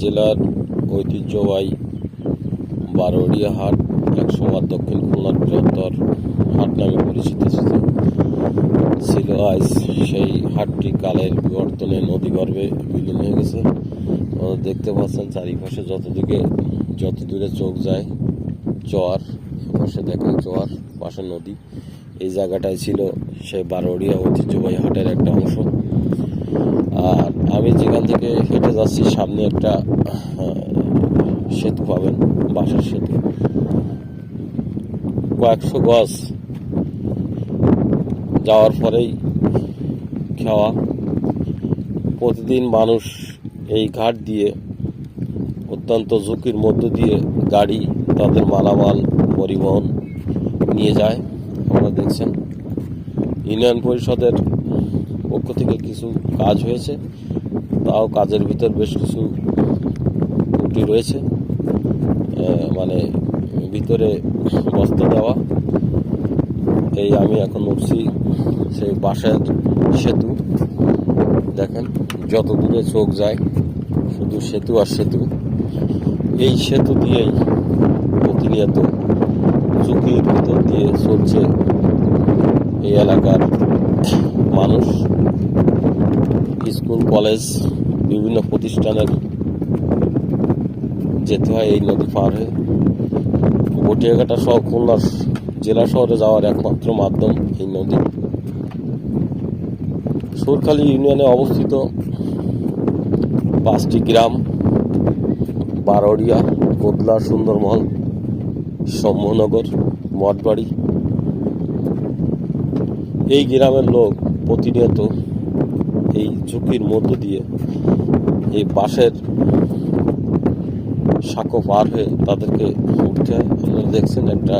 জেলার ঐতিহ্যবাহী বারোড়িয়া হাট একসময় দক্ষিণ খুলনার বৃহত্তর হাট নামে পরিচিত ছিল। ছিল আজ সেই হাটটি কালের বিবর্তনে নদীগর্ভে বিলীন হয়ে গেছে। দেখতে পাচ্ছেন চারিপাশে যতদিকে যত দূরে চোখ যায় চর পাশে দেখেন চর পাশে নদী, এই জায়গাটায় ছিল সেই বারোড়িয়া ঐতিহ্যবাহী হাটের একটা অংশ। আর আমি যেখান থেকে হেঁটে যাচ্ছি, সামনে একটা সেতু পাবেন, বাঁশের সেতু। কয়েকশো গজ যাওয়ার পরেই খাওয়া। প্রতিদিন মানুষ এই ঘাট দিয়ে, অত্যন্ত ঝুঁকির মধ্য দিয়ে গাড়ি, তাদের মালামাল, পরিবহন নিয়ে যায়। আপনারা দেখছেন, ইউনিয়ন পরিষদের পক্ষ থেকে কিছু কাজ হয়েছে। তাও কাজের ভিতর বেশ কিছু ত্রুটি রয়েছে। মানে ভিতরে বস্তা দেওয়া, এই আমি এখন উঠছি সেই বাঁশের সেতু। দেখেন যত দূরে চোখ যায়, শুধু সেতু আর সেতু। এই সেতু দিয়েই প্রতিনিয়ত ঝুঁকির ভিতর দিয়ে চলছে এই এলাকার মানুষ। স্কুল, কলেজ বিভিন্ন প্রতিষ্ঠানের যেতে হয়, এই নদী পার হয়ে। গটিয়াঘাটা সহ খুলনার জেলা শহরে যাওয়ার একমাত্র মাধ্যম এই নদী। সুরখালী ইউনিয়নে অবস্থিত পাঁচটি গ্রাম, বারোড়িয়া কোদলা সুন্দরমহল শম্ভুনগর মঠবাড়ি। এই গ্রামের লোক প্রতিনিয়ত এই ঝুঁকির মধ্য দিয়ে এই বাঁশের সাঁকো পার হয়ে তাদেরকে উঠতে হয়। আপনারা দেখছেন একটা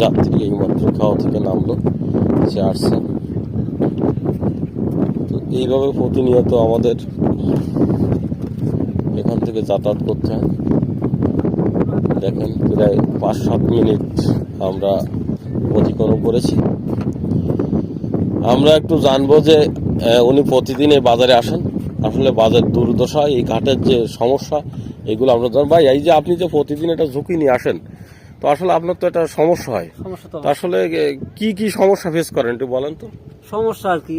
যাত্রী এইমাত্র খাওয়া থেকে নামলো, সে আসছে। তো এইভাবে প্রতিনিয়ত আমাদের এখান থেকে যাতায়াত করতে হয়। দেখেন প্রায় পাঁচ সাত মিনিট আমরা অতিক্রম করেছি। আমরা একটু জানব যে উনি প্রতিদিন এই বাজারে আসেন। আসলে বাজার দুর্দশা এই ঘাটের যে সমস্যা এগুলো আমরা জান ভাই এই যে আপনি যে প্রতিদিন এটা ঝুঁকি নিয়ে আসেন তো আসলে আপনার তো একটা সমস্যা হয়। সমস্যা তো তো আসলে কি কি সমস্যা ফেস করেন একটু বলেন তো? সমস্যা আর কি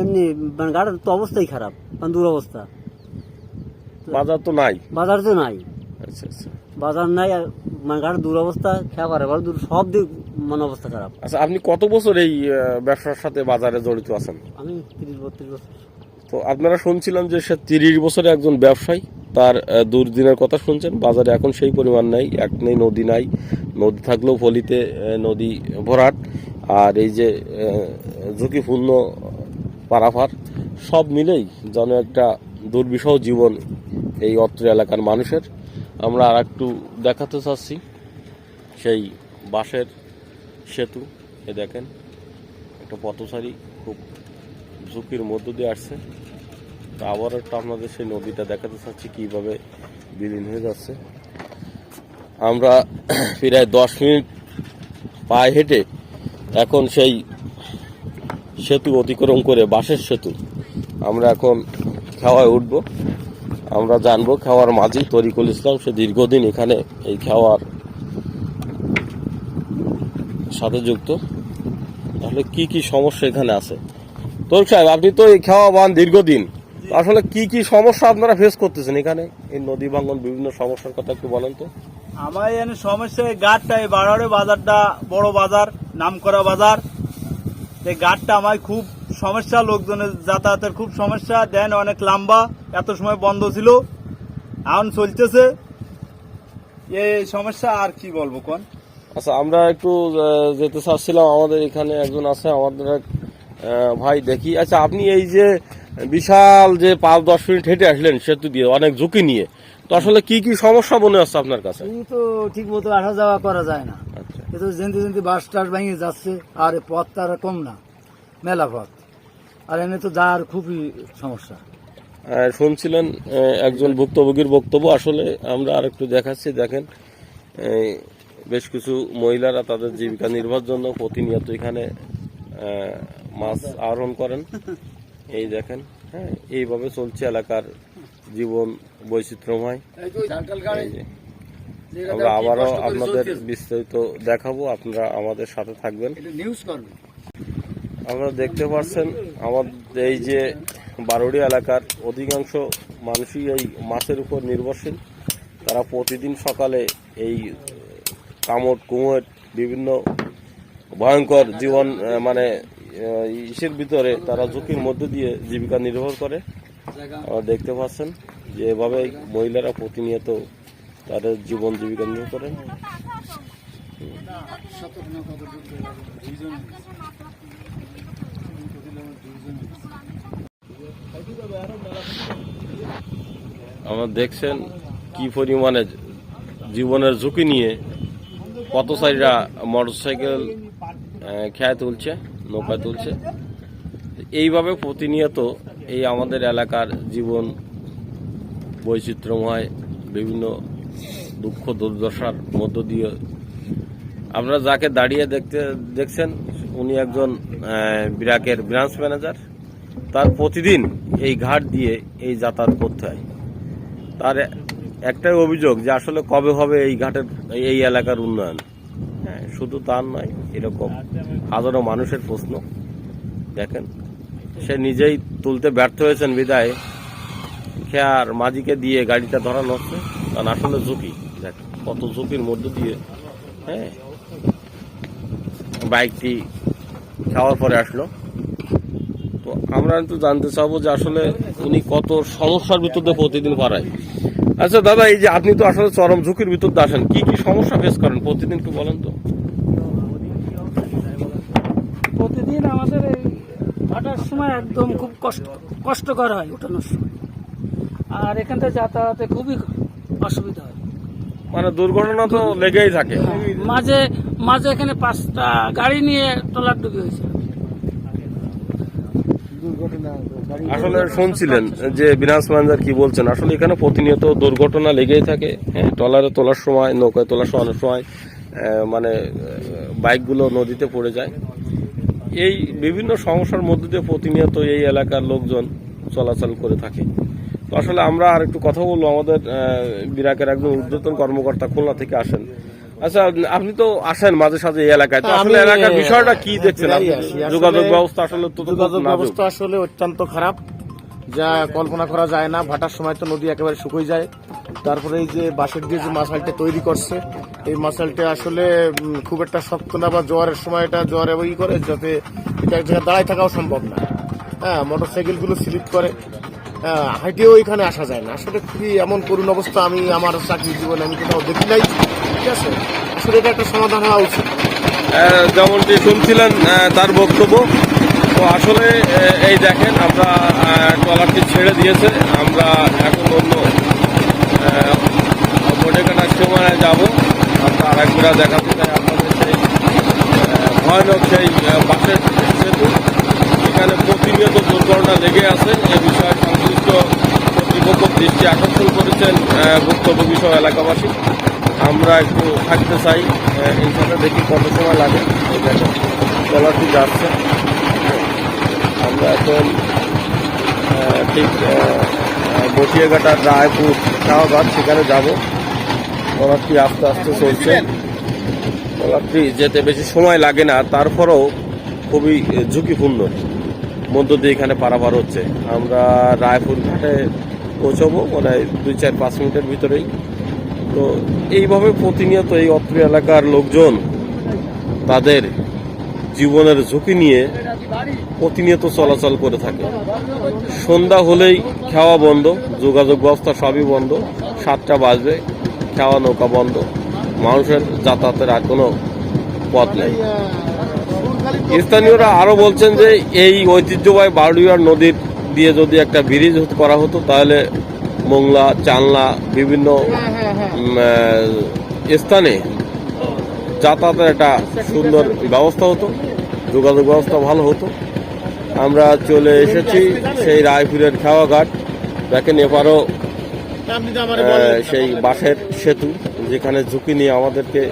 এমনি মানে গাড়ির তো অবস্থাই খারাপ মানে দুরবস্থা। বাজার তো নাই? বাজার তো নাই। আচ্ছা আচ্ছা। বাজার নাই মানে গাড়ির দুরবস্থা খেয়া বড় দূর সব দিক মানে অবস্থা খারাপ। আচ্ছা আপনি কত বছর এই ব্যবসার সাথে বাজারে জড়িত আছেন? আমি তিরিশ বত্রিশ বছর। তো আপনারা শুনছিলাম যে সে তিরিশ বছরে একজন ব্যবসায়ী তার দুর্দিনের কথা শুনছেন বাজারে এখন সেই পরিমাণ নাই এক নেই নদী নাই নদী থাকলেও ফলিতে নদী ভরাট আর এই যে ঝুঁকিপূর্ণ পারাফার সব মিলেই যেন একটা দুর্বিষহ জীবন এই অত্র এলাকার মানুষের। আমরা আর একটু দেখাতে চাচ্ছি। সেই বাঁশের সেতু, এ দেখেন, একটা পথচারী খুব ঝুঁকির মধ্য দিয়ে আসছে। তা আবার একটা আপনাদের সেই নদীটা দেখাতে চাচ্ছি, কীভাবে বিলীন হয়ে যাচ্ছে। আমরা প্রায় দশ মিনিট পায়ে হেঁটে এখন সেই সেতু অতিক্রম করে বাঁশের সেতু। আমরা এখন খাওয়ায় উঠব। আমরা জানব খেওয়ার মাঝি তরিকুল ইসলাম, সে দীর্ঘদিন এখানে এই খেওয়ার সাথে যুক্ত। তাহলে কি কি সমস্যা এখানে আছে? তরিক সাহেব, আপনি তো এই খেওয়া বান দীর্ঘদিন। আসলে কি কি সমস্যা আপনারা ফেস করতেছেন এখানে? এই নদী ভাঙ্গন বিভিন্ন সমস্যার কথা একটু বলেন তো। আমার এখানে সমস্যা গাড়টা এই বারোয়ারি বাজারটা, বড় বাজার, নামকরা বাজার। এই গাড়টা আমার খুব সমস্যা লোকজনের যাতায়াতের খুব সমস্যা দেন অনেক লম্বা এত সময় বন্ধ ছিল। এখন চলতেছে। এই সমস্যা আর কি বলব কোন? আচ্ছা আমরা একটু যেতে চাচ্ছিলাম আমাদের এখানে একজন আছে আমাদের এক ভাই দেখি। আচ্ছা আপনি এই যে বিশাল যে পাঁচ দশ মিনিট হেঁটে আসলেন সেতু দিয়ে অনেক ঝুঁকি নিয়ে তো আসলে কি কি সমস্যা মনে হচ্ছে আপনার কাছে? এই তো ঠিক মতো আসা যাওয়া করা যায় না। এ তো যেতে যেতে বাস টাস ভেঙে যাচ্ছে আর পথ তার কম না মেলা পথ। আর এমনি তো যাওয়ার খুবই সমস্যা। শুনছিলেন একজন ভুক্তভোগীর বক্তব্য। আসলে আমরা আর একটু দেখাচ্ছি দেখেন বেশ কিছু মহিলারা তাদের জীবিকা নির্বাহের জন্য প্রতিনিয়ত এখানে মাছ আহরণ করেন। এই দেখেন হ্যাঁ এইভাবে চলছে এলাকার জীবন বৈচিত্র্যময়। আমরা আবারও আপনাদের বিস্তারিত দেখাবো আপনারা আমাদের সাথে থাকবেন। আপনারা দেখতে পাচ্ছেন আমাদের এই যে বারোড়ি এলাকার অধিকাংশ মানুষই এই মাছের উপর নির্ভরশীল। তারা প্রতিদিন সকালে এই কামড় কুমোর বিভিন্ন ভয়ঙ্কর জীবন মানে ইসের ভিতরে তারা ঝুঁকির মধ্য দিয়ে জীবিকা নির্ভর করে। দেখতে পাচ্ছেন যে এভাবে মহিলারা প্রতিনিয়ত তাদের জীবন জীবিকা নির্ভর করেন আমরা দেখছেন কি পরিমাণে জীবনের ঝুঁকি নিয়ে কত সাইডরা মোটরসাইকেল আহ, খেয়ায় তুলছে নৌকায় তুলছে। এইভাবে প্রতিনিয়ত এই আমাদের এলাকার জীবন বৈচিত্র্যময় বিভিন্ন দুঃখ দুর্দশার মধ্য দিয়ে আপনারা যাকে দাঁড়িয়ে দেখতে দেখছেন, উনি একজন বিরাকের ব্রাঞ্চ ম্যানেজার তার প্রতিদিন এই ঘাট দিয়ে এই যাতায়াত করতে হয়। তার একটাই অভিযোগ যে আসলে কবে হবে এই ঘাটের, এই এলাকার উন্নয়ন। হ্যাঁ শুধু তার নয়, এরকম হাজারো মানুষের প্রশ্ন। দেখেন, সে নিজেই তুলতে ব্যর্থ হয়েছেন বিদায়। খেয়ার মাঝিকে দিয়ে গাড়িটা ধরানো হচ্ছে। কারণ আসলে ঝুঁকি। দেখ, কত ঝুঁকির মধ্য দিয়ে হ্যাঁ? বাইকটি খাওয়ার পরে আসলো। তো আমরা একটু জানতে চাবো যে আসলে উনি কত সমস্যার ভিতর দিয়ে প্রতিদিন পারায়। আচ্ছা দাদা, এই যে আপনি তো আসলে চরম ঝুঁকির ভিতর দিয়ে আসেন, কি কি সমস্যা ফেস করেন প্রতিদিন একটু বলেন তো? প্রতিদিন আমাদের এই হাঁটার সময় একদম খুব কষ্ট, কষ্টকর হয় উঠানোর সময়। আর এখান থেকে যাতায়াতে খুবই অসুবিধা হয়। মানে দুর্ঘটনা তো লেগেই থাকে। মাঝে মাঝে এখানে পাঁচটা গাড়ি নিয়ে টলার ডুবি হয়েছে। আসলে শুনছিলেন যে বিনাশ ম্যানেজার কি বলছেন? আসলে এখানে প্রতিনিয়ত দুর্ঘটনা লেগেই থাকে। হ্যাঁ ট্রলারে তোলার সময় নৌকায় তোলার সময় অনেক সময় মানে বাইকগুলো নদীতে পড়ে যায়। এই বিভিন্ন সমস্যার মধ্যে দিয়ে প্রতিনিয়ত এই এলাকার লোকজন চলাচল করে থাকে। তো আসলে আমরা আর একটু কথা বলব। আমাদের বিরাকের একজন ঊর্ধ্বতন কর্মকর্তা খুলনা থেকে আসেন। আচ্ছা আপনি তো আসেন মাঝে সাঝে এই এলাকায়। তো আসলে এলাকার বিষয়টা কি দেখছেন আসি। আসলে যোগাযোগ ব্যবস্থা আসলে যোগাযোগ ব্যবস্থা আসলে অত্যন্ত খারাপ। যা কল্পনা করা যায় না ভাটার সময় তো নদী একেবারে শুকিয়ে যায়। তারপরে এই যে বাঁশের দিয়ে যে মাসালটা তৈরি করছে এই মাসালটা আসলে খুব একটা শক্ত না বা জ্বরের সময় এটা জ্বর ই করে যাতে এটা এক জায়গায় দাঁড়ায় থাকাও সম্ভব না। হ্যাঁ মোটর সাইকেলগুলো স্লিপ করে। হ্যাঁ, হাইটেও এখানে আসা যায় না। আসলে খুবই এমন করুণ অবস্থা আমি আমার চাকরি জীবনে আমি কোথাও দেখি নাই। ঠিক আছে? আসলে এটা একটা সমাধান হওয়া উচিত। যেমনটি শুনছিলেন তার বক্তব্য। তো আসলে এই দেখেন, আমরা ট্রলারটি ছেড়ে দিয়েছে। আমরা এখন অন্য বোটে কাটার সময় যাব। আমরা আরেকবার দেখাতে চাই আপনাদের সেই ভয়ানক সেই বাসের সেতু। এখানে প্রতিনিয়ত দুর্ঘটনা লেগে আছে। এ বিষয়ে দৃষ্টি আকর্ষণ করেছেন বক্তব্য বিষয় এলাকাবাসী আমরা একটু থাকতে চাই আহ, ইনশাল্লাহ দেখি কত সময় লাগে। এই দেখো ট্রলারটি যাচ্ছে আমরা এখন ঠিক বটিয়াঘাটা রায়পুর শাহবাগ সেখানে যাব। ট্রলারটি আস্তে আস্তে চলছে। ট্রলারটি যেতে বেশি সময় লাগে না তারপরেও খুবই ঝুঁকিপূর্ণ। মধ্য দিয়ে এখানে পারাপার হচ্ছে। আমরা রায়পুর ঘাটে পৌঁছবো মানে দুই চার পাঁচ মিনিটের ভিতরেই। তো এইভাবে প্রতিনিয়ত এই অত্র এলাকার লোকজন তাদের জীবনের ঝুঁকি নিয়ে প্রতিনিয়ত চলাচল করে থাকে। সন্ধ্যা হলেই খাওয়া বন্ধ, যোগাযোগ ব্যবস্থা সবই বন্ধ, সাতটা বাজবে, খাওয়া নৌকা বন্ধ। মানুষের যাতায়াতের আর কোনো পথ নেই। স্থানীয়রা আরও বলছেন যে এই ঐতিহ্যবাহী বারুইয়ার নদীর দিয়ে যদি একটা ব্রিজ করা হতো, তাহলে মোংলা চালনা বিভিন্ন স্থানে যাতায়াতের একটা সুন্দর ব্যবস্থা হতো, যোগাযোগ ব্যবস্থা ভালো হতো। আমরা চলে এসেছি সেই রায়পুরের খাওয়া ঘাট দেখেন এবারও সেই বাঁশের সেতু, যেখানে ঝুঁকি নিয়ে আমাদেরকে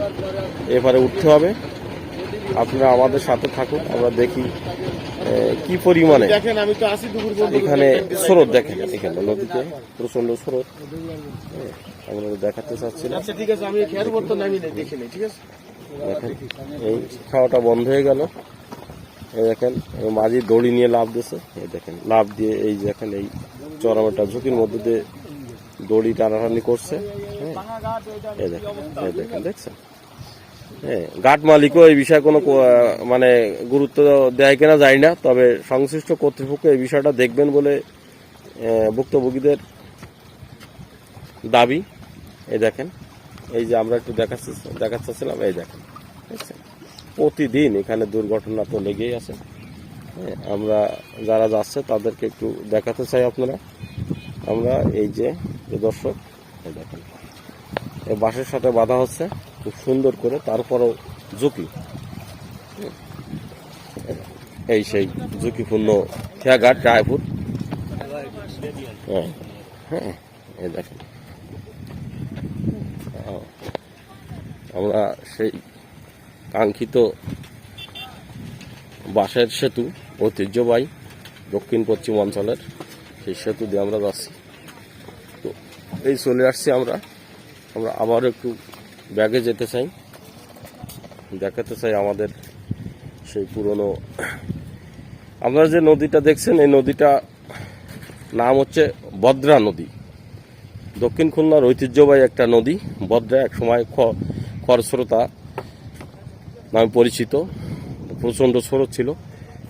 এবারে উঠতে হবে। আপনারা আমাদের সাথে থাকুন আমরা দেখি কি পরিমাণে দেখেন আমি তো আসি দুপুর এখানে স্রোত দেখেন এখানে নদীতে প্রচণ্ড স্রোত। আমরা দেখাতে চাচ্ছিলাম আচ্ছা ঠিক আছে আমি খেয়াল করতে নামি নেই দেখে ঠিক আছে? এই খাওয়াটা বন্ধ হয়ে গেল। এই দেখেন মাঝি দড়ি নিয়ে লাভ দিয়েছে। এই দেখেন লাভ দিয়ে এই দেখেন এই চরমটা ঝুঁকির মধ্যে দিয়ে দড়ি টানাটানি করছে। হ্যাঁ এই দেখেন এই দেখেন দেখছেন? হ্যাঁ ঘাট মালিকও এই বিষয়ে কোনো মানে গুরুত্ব দেয় কিনা যায় না তবে সংশ্লিষ্ট কর্তৃপক্ষ এই বিষয়টা দেখবেন বলে ভুক্তভোগীদের দাবি। এই দেখেন এই যে আমরা একটু দেখাচ্ছি দেখাচ্ছিলাম এই দেখেন। প্রতিদিন এখানে দুর্ঘটনা তো লেগেই আছে। হ্যাঁ, আমরা যারা যাচ্ছে তাদেরকে একটু দেখাতে চাই আপনারা। আমরা এই যে দর্শক এই দেখেন। এই বাসের সাথে বাধা হচ্ছে। খুব সুন্দর করে তারপরও ঝুঁকি। এই সেই ঝুঁকিপূর্ণ খেয়াঘাট রায়পুর। হ্যাঁ হ্যাঁ ও, আমরা সেই কাঙ্ক্ষিত বাঁশের সেতু ঐতিহ্যবাহী দক্ষিণ পশ্চিম অঞ্চলের সেই সেতু দিয়ে আমরা যাচ্ছি। তো এই চলে আসছি আমরা। আমরা আবার একটু ব্যাগে যেতে চাই। দেখাতে চাই আমাদের সেই পুরনো। আপনারা যে নদীটা দেখছেন, এই নদীটা নাম হচ্ছে বদ্রা নদী। দক্ষিণ খুলনার ঐতিহ্যবাহী একটা নদী। বদ্রা এক সময় খরস্রোতা নামে পরিচিত। প্রচণ্ড স্রোত ছিল।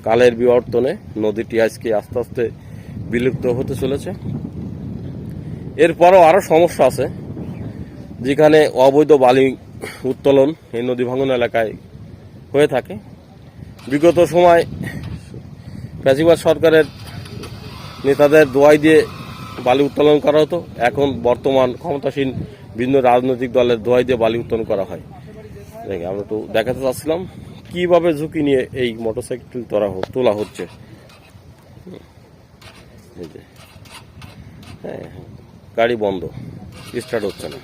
কালের বিবর্তনে নদীটি আজকে আস্তে আস্তে বিলুপ্ত হতে চলেছে। এরপরও আরও সমস্যা আছে। যেখানে অবৈধ বালি উত্তোলন এই নদী ভাঙন এলাকায় হয়ে থাকে। বিগত সময় প্যাসিবাদ সরকারের নেতাদের দোয়াই দিয়ে বালি উত্তোলন করা হতো। এখন বর্তমান ক্ষমতাসীন বিভিন্ন রাজনৈতিক দলের দোয়াই দিয়ে বালি উত্তোলন করা হয়। আমরা তো দেখাতে চাচ্ছিলাম কীভাবে ঝুঁকি নিয়ে এই মোটরসাইকেল তোলা তোলা হচ্ছে। হ্যাঁ গাড়ি বন্ধ, স্টার্ট হচ্ছে না।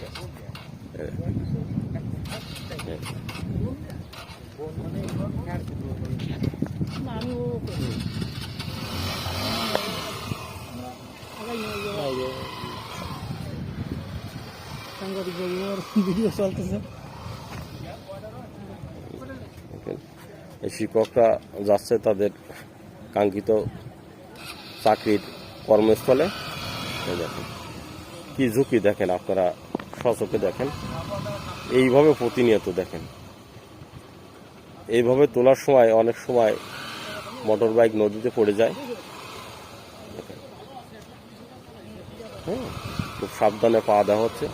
শিক্ষকরা যাচ্ছে তাদের কাঙ্ক্ষিত চাকরির কর্মস্থলে। কি ঝুঁকি দেখেন আপনারা সচকে দেখেন। এইভাবে প্রতিনিয়ত দেখেন। এইভাবে তোলার সময়, অনেক সময় মোটর বাইক নদীতে পড়ে যায়। হ্যাঁ খুব সাবধানে পা দেওয়া হচ্ছে।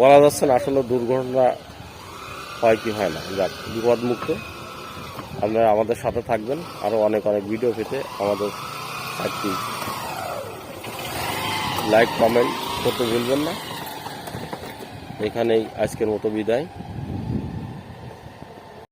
বলা যাচ্ছে না আসলে দুর্ঘটনা হয় কি হয় না। যাক বিপদ মুক্ত আপনারা আমাদের সাথে থাকবেন। আরও অনেক অনেক ভিডিও পেতে আমাদের একটি লাইক কমেন্ট করতে ভুলবেন না। এখানেই আজকের মতো বিদায়।